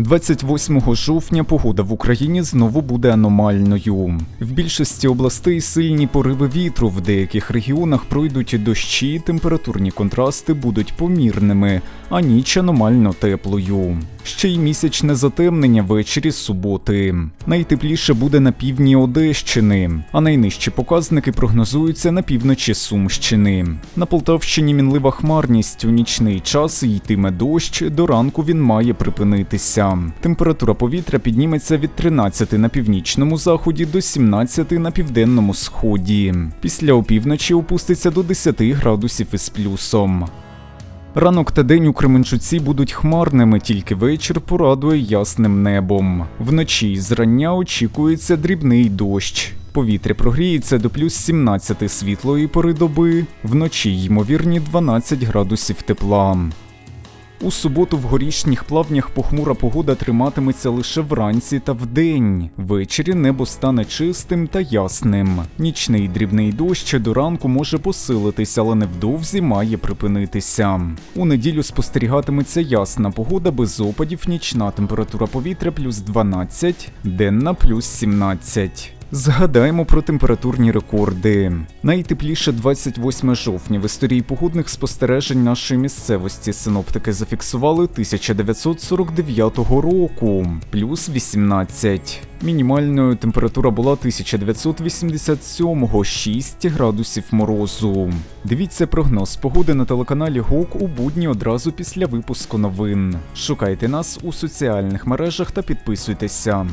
28 жовтня погода в Україні знову буде аномальною. В більшості областей сильні пориви вітру, в деяких регіонах пройдуть дощі, температурні контрасти будуть помірними, а ніч аномально теплою. Ще й місячне затемнення ввечері з суботи. Найтепліше буде на півдні Одещини, а найнижчі показники прогнозуються на півночі Сумщини. На Полтавщині мінлива хмарність у нічний час йтиме дощ. До ранку він має припинитися. Температура повітря підніметься від 13 на північному заході до 17 на південному сході. Після опівночі опуститься до 10 градусів із плюсом. Ранок та день у Кременчуці будуть хмарними, тільки вечір порадує ясним небом. Вночі зрання очікується дрібний дощ. Повітря прогріється до плюс 17 світлої пори доби, вночі ймовірні 12 градусів тепла. У суботу в горішніх плавнях похмура погода триматиметься лише вранці та вдень. Ввечері небо стане чистим та ясним. Нічний дрібний дощ до ранку може посилитись, але невдовзі має припинитися. У неділю спостерігатиметься ясна погода без опадів, нічна температура повітря плюс 12, денна плюс 17. Згадаємо про температурні рекорди. Найтепліше 28 жовтня в історії погодних спостережень нашої місцевості синоптики зафіксували 1949 року, плюс 18. Мінімальною температура була 1987 6 градусів морозу. Дивіться прогноз погоди на телеканалі ГОК у будні одразу після випуску новин. Шукайте нас у соціальних мережах та підписуйтеся.